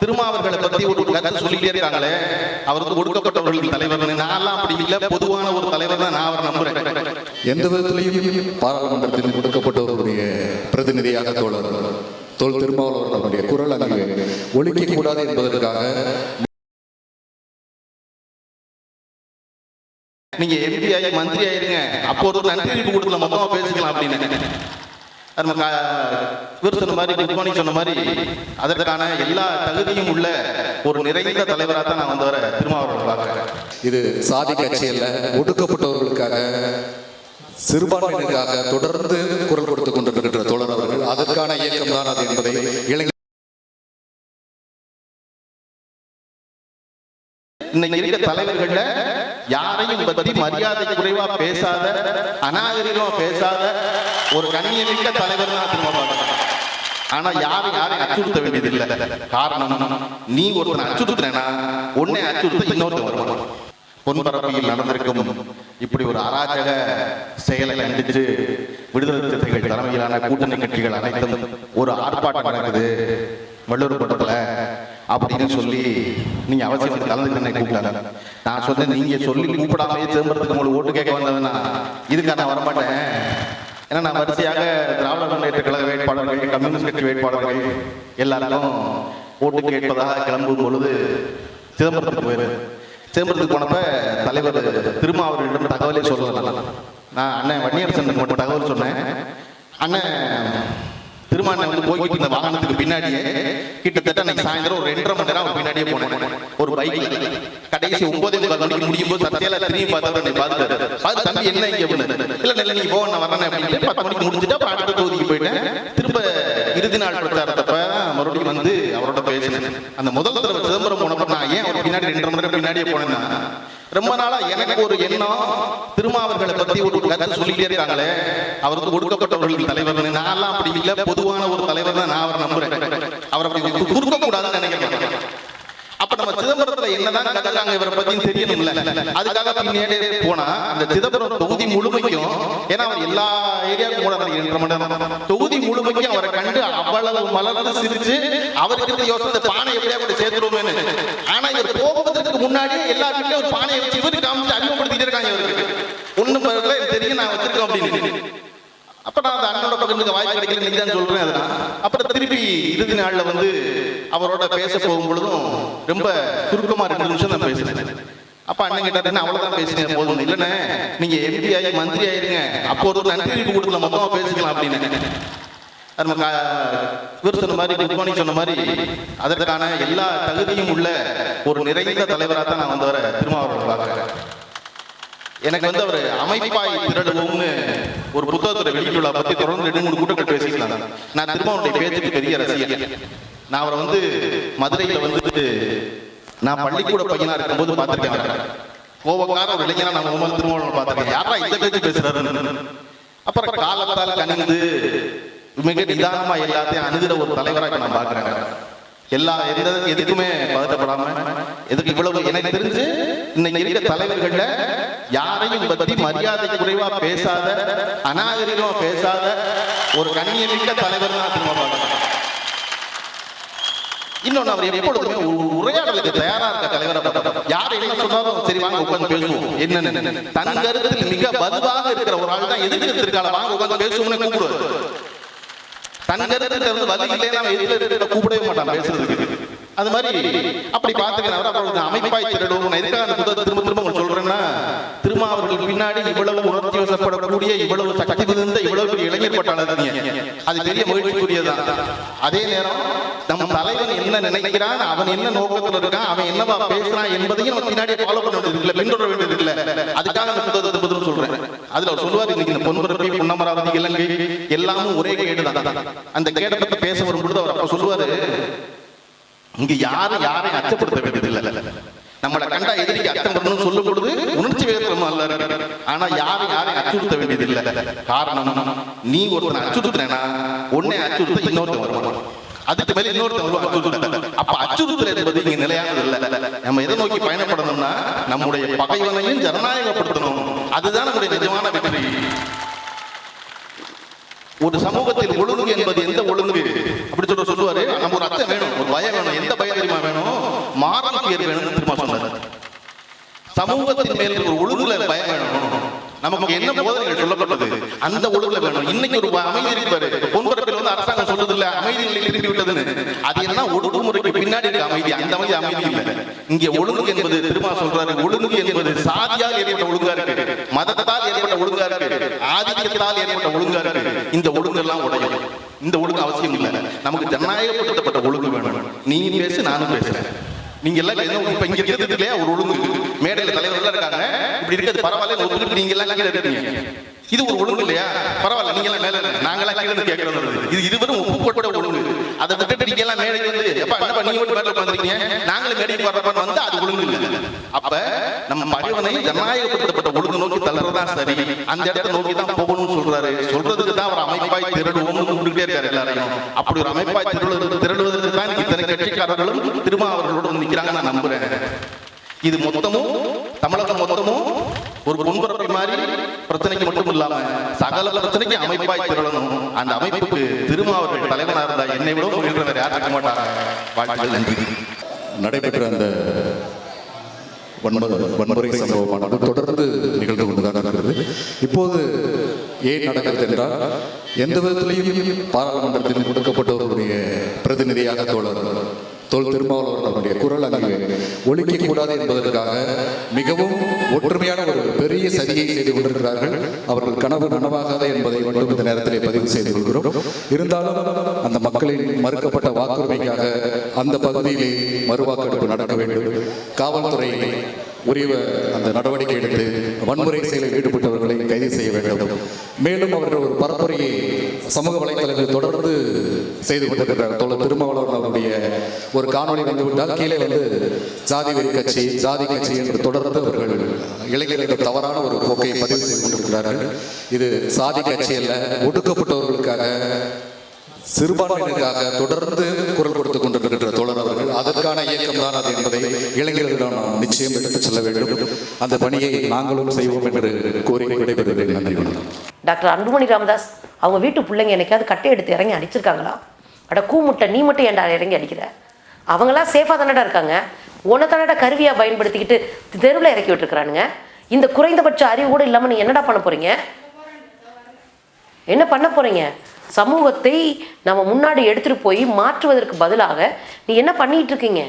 திருமாவர்களை பத்தி ஒரு கருத்து சொல்லிட்டே இருக்காங்களே அவருக்கு ஒடுக்கப்பட்டவர்கள் தலைவர். நான்லாம் அப்படி இல்ல பொதுவான ஒரு தலைவர் தான் நான் அவரை நம்புறேன். எந்த விதத்திலையும் பாராளுமன்றத்தில் ஒடுக்கப்பட்டவர்களுடைய பிரதிநிதியாக தோழர் தோல் திருமாவளவன் அவருடைய குரல் அங்கே ஒழிக்க கூடாது என்பதற்காக நீங்க எம்பி ஆகி மந்திரி ஆயிருங்க. அப்போ ஒரு நன்றி கொடுக்கல மொத்தமா பேசிக்கலாம் அப்படின்னு. நம்ம இவர் சொன்ன மாதிரி குட்பானி சொன்ன மாதிரி அதற்கான எல்லா தகுதியும் உள்ள ஒரு நிறைந்த தலைவராக தான் நான் வந்து வர திருமாவளவன் பார்க்கிறேன். இது சாதி கட்சி அல்ல ஒடுக்கப்பட்டவர்களுக்காக சிறுபான்மையினருக்காக தொடர்ந்து குரல் கொடுத்துக் கொண்டிருக்கின்ற தோழர் அவர்கள் அதற்கான இயக்கம் தான் அது என்பதை இளைஞர் இன்னைக்கு இருக்க தலைவர்கள்ல யாரையும் பத்தி மரியாதை குறைவா பேசாத அநாகரிகமா பேசாத ஒரு கண்ணியமிக்க தலைவர் தான் பார்க்கிறேன். ஆனா யாரும் யாரையும் அச்சுறுத்த வேண்டியது இல்ல காரணம் நீ ஒருத்தனை அச்சுறுத்தினா உன்னை அச்சுறுத்த இன்னொருத்தன் வருவான். பொன்பரப்பியில் நடந்திருக்கும் இப்படி ஒரு அராஜக செயலை கண்டித்து விடுதலை சிறுத்தைகள் தலைமையிலான கூட்டணி கட்சிகள் அனைத்தும் ஒரு ஆர்ப்பாட்டம் நடக்குது. வள்ளூர் கூட்டத்துல அப்படின்னு சொல்லி நீங்க அவசியம் வந்து கலந்துக்கணும் கூப்பிடல நான் சொன்னேன் நீங்க சொல்லி கூப்பிடாமயே திரும்புறதுக்கு உங்களுக்கு ஓட்டு கேட்க வந்தவனா இதுக்காக நான் வரமாட்டேன். ஏன்னா நான் வரிசையாக திராவிட முன்னேற்ற கழக வேட்பாளர்கள் கம்யூனிஸ்ட் கட்சி வேட்பாளர்கள் எல்லாருக்கும் ஓட்டு கேட்பதாக கிளம்பும் பொழுது சிதம்பரத்துக்கு போயிருந்தேன் சிதம்பரத்துக்கு போனப்ப தலைவர் திருமாவர்களிடம் தகவலே சொல்லலாம் நான் அண்ணன் வன்னியரசனுக்கு மட்டும் தகவல் சொன்னேன். அண்ணன் திருமாண்ண வந்து போய் இந்த வாகனத்துக்கு பின்னாடியே கிட்டத்தட்ட அன்னைக்கு சாயந்தரம் ஒரு ரெண்டரை மணி நேரம் பின்னாடியே போனேன். ஒரு பைக்ல கடைசி ஒன்பதே முக்கால் மணிக்கு முடியும் போது சத்தியால திரும்பி பார்த்தவர் என்னை பார்த்துட்டாரு. பார்த்து தம்பி என்ன இங்க? இல்ல இல்ல நீங்க போக நான் வரேன் அப்படின்னு பத்து மணிக்கு முடிஞ்சுட்டு அப்புறம் அடுத்த தொகுதிக்கு போயிட்டேன். திரும்ப இறுதி நாள் பிரச்சாரத்தப்ப மறுபடியும் வந்து அவரோட பேசினேன். அந்த முதல் தடவை சிதம்பரம் போனப்ப நான் ஏன் அவர் பின்னாடி ரெண்டு மணி பின்னாடியே போனேன்னா ரொம்ப நாளா எனக்கு ஒரு எண்ணம் திருமாவர்களை பத்தி ஒரு கருத்து சொல்லிட்டே இருக்காங்களே அவருக்கு ஒடுக்கப்பட்டவர்கள் தலைவர் நான்லாம் அப்படி இல்ல பொதுவான ஒரு தலைவர் தான் நான் அவரை நம்புறேன். அவர் அப்படி குறுக்க கூடாதுன்னு நினைக்கிறேன். அப்ப நம்ம சிதம்பரத்துல என்னதான் கதைக்காங்க இவரை பத்தி தெரியணும்ல. அதுக்காக பின்னாடியே போனா அந்த சிதம்பரம் தொகுதி முழுமைக்கும் ஏன்னா அவர் எல்லா ஏரியாவுக்கும் கூட அவர் இரண்டரை தொகுதி முழுமைக்கும் அவரை கண்டு அவ்வளவு மலர்ந்து சிரிச்சு அவருக்கு இருந்த யோசனை பானை எப்படியா கூட சேர்த்துருவோம்னு ஆனா இவர் போகுவதற்கு முன்னாடி எல்லா வீட்லயும் ஒரு பானையை வச்சு இவரு காமிச்சு அறிமுகப்படுத்திட்டே இருக்காங்க இவருக்கு ஒண்ணு தெரியும் நான் வச்சிருக்கோம் அப்படின்னு. அப்ப நான் அந்த அண்ணனோட பக்கம் வாய்ப்பு கிடைக்கல நீங்க தான் சொல்றேன் அதெல்லாம். அப்புறம் திருப்பி இறுதி நாள்ல வந்து அவரோட பேச போகும் பொழுதும் ரொம்ப சுருக்கமா ரெண்டு நிமிஷம் தான் பேசினேன் அப்ப அண்ணன் கிட்ட அவ்வளவுதான் பேசினேன் போதும். இல்லைண்ணே நீங்க எம்பி ஆகி மந்திரி ஆயிருங்க. அப்போ ஒரு நன்றி கொடுக்கல மொத்தமா பேசிக்கலாம் அப்படின்னு. நம்ம இவர் சொன்ன மாதிரி குட்பானி சொன்ன மாதிரி அதற்கான எல்லா தகுதியும் உள்ள ஒரு நிறைந்த தலைவராக தான் நான் வந்தவரை திருமாவளவன் பார்க்கிறேன். எனக்கு வந்து அவர் அமைப்பாய் திரடுவோம்னு ஒரு புத்தகத்தை வெளியிட்டுள்ள பத்தி தொடர்ந்து ரெண்டு மூணு கூட்டங்கள் பேசிக்கலாம் நான் திருமாவளுடைய பேச்சுக்கு பெரிய ரசிகன் நான் அவரை வந்து மதுரையில வந்து நான் பள்ளிக்கூட பையனா இருக்கும்போது பார்த்துருக்கேன். கோபக்கார ஒரு இளைஞனா நான் முகமது திருமாவளவன் பார்த்துருக்கேன். யாரா இந்த பேச்சு பேசுறாரு அப்புறம் காலத்தால் கணிந்து மிக நிதானமா எல்லாத்தையும் அணுகிற ஒரு தலைவராக நான் பாக்குறேன் எல்லா எந்த எதுக்குமே பதட்டப்படாம எதுக்கு இவ்வளவு எனக்கு தெரிஞ்சு இன்னைக்கு இருக்க தலைவர்கள்ல யாரையும் பத்தி மரியாதை குறைவா பேசாத அநாகரிகமா பேசாத ஒரு கண்ணியமிக்க தலைவர் தான் திரும்ப இன்னொன்னு அவர் எப்பொழுதுமே உரையாடலுக்கு தயாரா இருக்க தலைவரை யார் என்ன சொன்னாலும் சரி வாங்க உட்கார்ந்து பேசுவோம். என்னன்னு. தன் கருத்தில் மிக வலுவாக இருக்கிற ஒரு ஆள் தான் எதிர்த்து இருக்கால வாங்க உட்கார்ந்து பேசுவோம்னு கூப்பிடுவார். தன் இருந்து வலி இல்லைன்னா அவன் கூப்பிடவே மாட்டான் பேசுறதுக்கு. அது மாதிரி அப்படி பார்த்துக்கிறேன் அவரோட அமைப்பாய் திரடும் நான் எதுக்காக அந்த புத்தகத்தை திரும்ப திரும்ப உங்களுக்கு சொல்றேன்னா திரும்ப அவர்கள் பின்னாடி இவ்வளவு உணர்ச்சி வசப்படக்கூடிய இவ்வளவு சக்தி மிகுந்த இவ்வளவு பெரிய இளைஞர் பட்டாளர் அது பெரிய மகிழ்ச்சிக்குரியதான் அதே நேரம் நம்ம தலைவன் என்ன நினைக்கிறான் அவன் என்ன நோக்கத்தில் இருக்கான் அவன் என்னவா பேசுறான் என்பதையும் நம்ம பின்னாடியே ஃபாலோ பண்ண வேண்டியது இல்லை பின்தொடர வேண்டியது இல்ல அதுக்காக அந்த புத்தகத்தை திரும்ப திரும்ப சொல்றேன். அதுல அவர் சொல்லுவார் இன்னைக்கு இந்த பொன்பரப்பி புன்னமராவதி இலங்கை எல்லாமும் ஒரே கேடு தான். அந்த கேடை பத்தி பேச வரும்பொழுது அவர் அப்ப சொல்லுவாரு இங்க யாரும் யாரையும் அச்சப்படுத்த வேண்டியது இல்ல நம்மளை கண்டா எதிரிக்கு அச்சம் பண்ணணும்னு சொல்லும் பொழுது உணர்ச்சி வேகத்துல அல்ல. ஆனா யாரும் யாரையும் அச்சுறுத்த வேண்டியது இல்ல காரணம் நீ ஒருத்தனை அச்சுறுத்துனா உன்னை அச்சுறுத்த இன்னொருத்தன் வருவான். அதுக்கு மேல அச்சுறுத்த அப்ப அச்சுறுத்தல் என்பது இங்க நிலையானது இல்ல. நம்ம எதை நோக்கி பயணப்படணும்னா நம்முடைய பகைவனையும் ஜனநாயகப்படுத்தணும். அதுதான் நம்முடைய நிஜமான வெற்றி. ஒரு சமூகத்தில் ஒழுங்கு என்பது எந்த ஒழுங்கு அப்படி சொல்ற சொல்லுவாரு நம்ம ஒரு அர்த்தம் வேணும் ஒரு பயம் வேணும் எந்த பயம் தெரியுமா ஃபியர் வேணும்னு திரும்ப சொன்னார் சமூகத்தின் மேல் ஒரு ஒழுங்குல பயம் வேணும். நமக்கு என்ன போதனைகள் சொல்லப்பட்டது? அந்த ஒழுங்குல வேணும். இன்னைக்கு ஒரு அமைதி இருப்பாரு பொன்பரப்பில் வந்து அரசாங்கம் சொல்றது இல்ல அமைதி நிலை திரும்பி விட்டதுன்னு அது என்ன ஒடுக்குமுறைக்கு பின்னாடி இருக்க அமைதி. அந்த அமைதி அமைதி இல்லை. இங்கே ஒழுங்கு என்பது திருமா சொல்றாரு. ஒழுங்கு என்பது சாதியால் ஏற்பட்ட ஒழுங்கா இருக்கு. மதத்தால் ஏற்பட்ட ஒழுங்கா இருக்கு. ஆதிக்கத்தால் ஏற்பட்ட ஒழுங்கா இருக்கு. இந்த ஒழுங்கு எல்லாம் உடையும். இந்த ஒழுங்கு அவசியம் இல்லை. நமக்கு ஜனநாயகப்படுத்தப்பட்ட ஒழுங்கு வேணும். நீ பேசு நானும் பேசுறேன். நீங்க எல்லாம் இப்ப இங்க இருக்கிறது இல்லையா? ஒரு ஒழுங்கு மேடையில தலைவர்கள் இருக்காங்க. இப்படி இருக்கிறது பரவாயில்ல நீங்க எல்லாம் இருக்கீங்க இது ஒரு ஒழுங்கு இல்லையா? பரவாயில்ல நீங்க எல்லாம் மேல இருங்க. நாங்கெல்லாம் கீழே கேட்கறது வருது. இது இருவரும் ஒப்புக்கொண்ட ஒழுங்கு. அதை விட்டுட்டு நீங்க எல்லாம் மேடை வந்து எப்ப என்ன நீங்க மட்டும் மேடை உட்கார்ந்திருக்கீங்க நாங்களும் மேடைக்கு வர்றப்பன்னு வந்து அது ஒழுங்கு இல்லை. அப்ப நம்ம பகைவனை ஜனநாயகப்படுத்தப்பட்ட ஒழுங்கு நோக்கி தள்ளுறதா சரி அந்த இடத்தை நோக்கி தான் போகணும்னு சொல்றாரு. சொல்றதுக்கு தான் அவர் அமைப்பாய் திரடுவோம்னு கூப்பிட்டுட்டே இருக்காரு எல்லாரையும். அப்படி ஒரு அமைப்பாய் திரளுவதற்கு திரளுவதற்கு தான் இத்தனை கட்சிக்காரர்களும் திருமாவர்களோடு அவர்களோட நிக்கிறாங்க நான் நம்புறேன். இது மொத்தமும் தமிழகம் மொத்தமும் ஒரு பொன்பரப்பை மாதிரி பிரச்சனைக்கு மட்டும் இல்லாம சகல பிரச்சனைக்கு அமைப்பாய் திரளணும் அந்த அமைப்புக்கு திரும்ப அவர்கள் தலைவனா இருந்தா என்னை விட முயன்றவர் யார் மாட்டாங்க வாழ்த்துக்கள் நன்றி. நடைபெற்ற அந்த வன்முறை வன்முறை சம்பவமானது தொடர்ந்து நிகழ்ந்து கொண்டுதான் இருக்கிறது. இப்போது ஏன் நடக்கிறது என்றால் எந்த விதத்திலையும் பாராளுமன்றத்தில் கொடுக்கப்பட்டவர்களுடைய பிரதிநிதியாக தோழர் தோல் திருமாவளவர் அவருடைய குரல் அங்கே ஒழிக்க கூடாது என்பதற்காக மிகவும் ஒற்றுமையான ஒரு பெரிய சதியை செய்து கொண்டிருக்கிறார்கள். அவர்கள் கனவு நனவாகாத என்பதை மட்டும் இந்த நேரத்தில் பதிவு செய்து கொள்கிறோம். இருந்தாலும் அந்த மக்களின் மறுக்கப்பட்ட வாக்குரிமைக்காக அந்த பகுதியிலே மறுவாக்கெடுப்பு நடக்க வேண்டும். காவல்துறை உரிய அந்த நடவடிக்கை எடுத்து வன்முறை செயலில் ஈடுபட்டவர்களை கைது செய்ய வேண்டும். மேலும் அவர்கள் ஒரு பரப்புரையை சமூக வலைத்தளங்களில் தொடர்ந்து செய்து கொண்டிருக்கிறார் தோழர் திருமாவளவன் அவருடைய ஒரு காணொளி வந்துவிட்டால் கீழே வந்து ஜாதி வெறி கட்சி ஜாதி கட்சி என்று தொடர்ந்து அவர்கள் இளைஞர்கள் தவறான ஒரு போக்கை பதிவு செய்து கொண்டிருக்கிறார்கள். இது சாதி கட்சி அல்ல ஒடுக்கப்பட்டவர்களுக்காக சிறுபான்மையினருக்காக தொடர்ந்து குரல் கொடுத்துக் கொண்டிருக்கின்ற தோழர் அவர்கள். அதற்கான இயக்கம் தான் அது என்பதை இளைஞர்களிடம் நாம் நிச்சயம் எடுத்துச் செல்ல வேண்டும். அந்த பணியை நாங்களும் செய்வோம் என்று கோரிக்கை விடைபெறுகிறேன். நன்றி டாக்டர் அன்புமணி ராமதாஸ் அவங்க வீட்டு பிள்ளைங்க என்னைக்காவது கட்டை எடுத்து இறங்கி அடிச்சிருக்காங்களா? அட கூமுட்டை நீ மட்டும் ஏன்டா இறங்கி அடிக்கிற? அவங்களாம் சேஃபாக தானடா இருக்காங்க. உன்னை தானடா கருவியாக பயன்படுத்திக்கிட்டு தெருவில் இறக்கி விட்டுருக்குறானுங்க. இந்த குறைந்தபட்ச அறிவு கூட இல்லாமல் நீ என்னடா பண்ண போகிறீங்க என்ன பண்ண போகிறீங்க சமூகத்தை நம்ம முன்னாடி எடுத்துகிட்டு போய் மாற்றுவதற்கு பதிலாக நீ என்ன பண்ணிகிட்டு இருக்கீங்க?